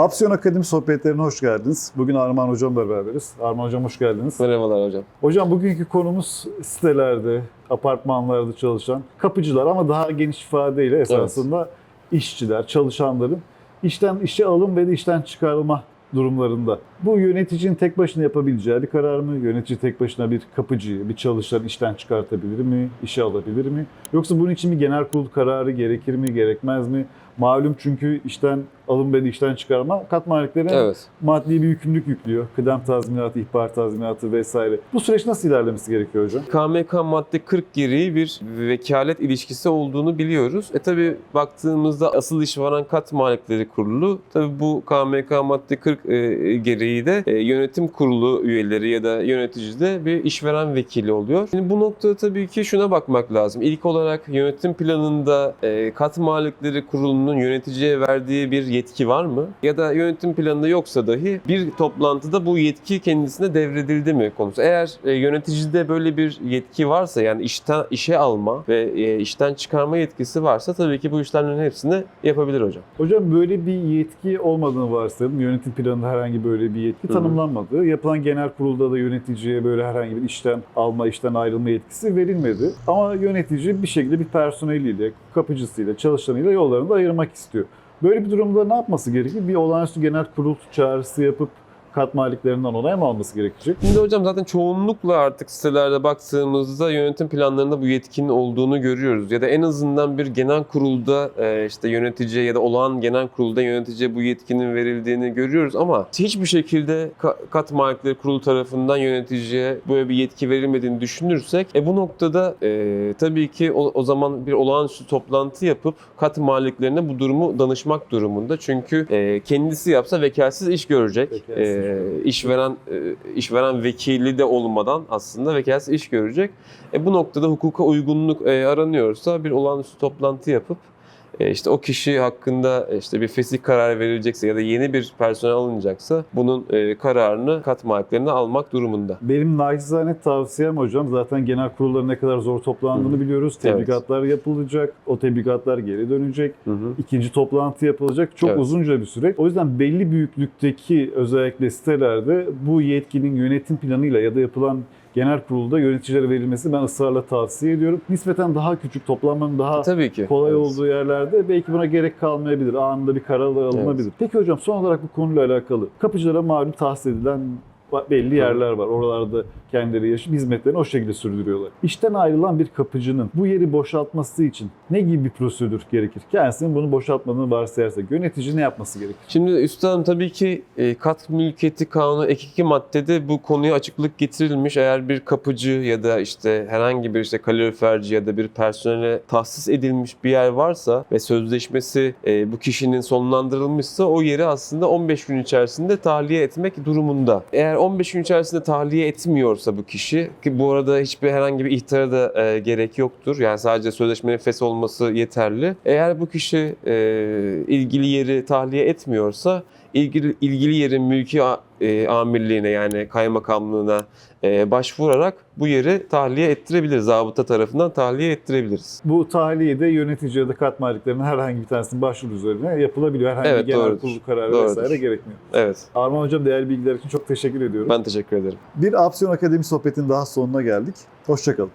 Apsiyon Akademi sohbetlerine hoş geldiniz. Bugün Armağan Hocam'la beraberiz. Armağan Hocam hoş geldiniz. Merhabalar hocam. Hocam bugünkü konumuz sitelerde, apartmanlarda çalışan kapıcılar ama daha geniş ifadeyle esasında işçiler, çalışanların işten işe alım ve de işten çıkarılma durumlarında. Bu yöneticinin tek başına yapabileceği bir karar mı? Yönetici tek başına bir kapıcıyı, bir çalışan işten çıkartabilir mi? işe alabilir mi? Yoksa bunun için bir genel kurul kararı gerekir mi, gerekmez mi? Malum çünkü işten alım ve de işten çıkarma kat maliklerine Evet. maddi bir yükümlülük yüklüyor. Kıdem tazminatı, ihbar tazminatı vesaire. Bu süreç nasıl ilerlemesi gerekiyor hocam? KMK madde 40 gereği bir vekalet ilişkisi olduğunu biliyoruz. E tabi baktığımızda asıl işveren kat malikleri kurulu tabi bu KMK madde 40 e, gereği de e, yönetim kurulu üyeleri ya da yönetici de bir işveren vekili oluyor. Şimdi bu noktada tabii ki şuna bakmak lazım. İlk olarak yönetim planında e, kat malikleri kurulunun yöneticiye verdiği bir yetki var mı? Ya da yönetim planında yoksa dahi bir toplantıda bu yetki kendisine devredildi mi konusu. Eğer e, yöneticide böyle bir yetki varsa yani işten işe alma ve e, işten çıkarma yetkisi varsa tabii ki bu işlemlerin hepsini yapabilir hocam. Hocam böyle bir yetki olmadığını varsayalım. Yönetim planında herhangi böyle bir yetki Hı hı. tanımlanmadı. Yapılan genel kurulda da yöneticiye böyle herhangi bir işten alma, işten ayrılma yetkisi verilmedi. Ama yönetici bir şekilde bir personeliyle, kapıcısıyla, çalışanıyla yollarını da ayırmak istiyor. Böyle bir durumda ne yapması gerekir? Bir olağanüstü genel kurul çağrısı yapıp kat maliklerinden onay mı alması gerekecek? Şimdi hocam zaten çoğunlukla artık sitelerde baktığımızda yönetim planlarında bu yetkinin olduğunu görüyoruz. Ya da en azından bir genel kurulda e, işte yöneticiye ya da olağan genel kurulda yöneticiye bu yetkinin verildiğini görüyoruz ama hiçbir şekilde ka- kat malikleri kurulu tarafından yöneticiye böyle bir yetki verilmediğini düşünürsek e, bu noktada e, tabii ki o, o zaman bir olağanüstü toplantı yapıp kat maliklerine bu durumu danışmak durumunda. Çünkü e, kendisi yapsa vekatsiz iş görecek. Vekatsiz E, işveren e, işveren vekili de olmadan aslında vekatsiz iş görecek. E, bu noktada hukuka uygunluk e, aranıyorsa bir olağanüstü toplantı yapıp e, işte o kişi hakkında e, işte bir fesih kararı verilecekse ya da yeni bir personel alınacaksa bunun e, kararını kat maliklerine almak durumunda. Benim naçizane tavsiyem hocam zaten genel kurulların ne kadar zor toplandığını Hı. biliyoruz. Evet. Tebligatlar yapılacak. O tebligatlar geri dönecek. Hı hı. İkinci toplantı yapılacak. Çok Evet. uzunca bir süreç. O yüzden belli büyüklükteki özellikle sitelerde bu yetkinin yönetim planıyla ya da yapılan genel kurulda yöneticilere verilmesi ben ısrarla tavsiye ediyorum. Nispeten daha küçük toplanmanın daha Tabii ki. kolay Evet. olduğu yerlerde belki buna gerek kalmayabilir. Anında bir karar alınabilir. Peki hocam son olarak bu konuyla alakalı kapıcılara malum tahsis edilen belli yerler var. Oralarda kendileri yaşayıp hizmetlerini o şekilde sürdürüyorlar. İşten ayrılan bir kapıcının bu yeri boşaltması için ne gibi bir prosedür gerekir? Kendisinin bunu boşaltmadığını varsayarsak yönetici ne yapması gerekir? Şimdi üstadım tabii ki e, kat mülkiyeti kanunu ek 2 maddede bu konuya açıklık getirilmiş. Eğer bir kapıcı ya da işte herhangi bir işte kaloriferci ya da bir personele tahsis edilmiş bir yer varsa ve sözleşmesi e, bu kişinin sonlandırılmışsa o yeri aslında 15 gün içerisinde tahliye etmek durumunda. Eğer 15 gün içerisinde tahliye etmiyorsa bu kişi ki bu arada hiçbir herhangi bir ihtara da e, gerek yoktur. Yani sadece sözleşmenin fes olması yeterli. Eğer bu kişi e, ilgili yeri tahliye etmiyorsa ilgili ilgili yerin mülki e, amirliğine yani kaymakamlığına e, başvurarak bu yeri tahliye ettirebiliriz. Zabıta tarafından tahliye ettirebiliriz. Bu tahliye de yönetici ya da kat maliklerinin herhangi bir tanesinin başvuru üzerine yapılabiliyor. Herhangi Evet, bir genel doğrudur. kurul kararı Doğrudur. vesaire gerekmiyor. Evet. Arman hocam değerli bilgiler için çok teşekkür ediyorum. Ben teşekkür ederim. Bir Apsiyon Akademi sohbetinin daha sonuna geldik. Hoşçakalın.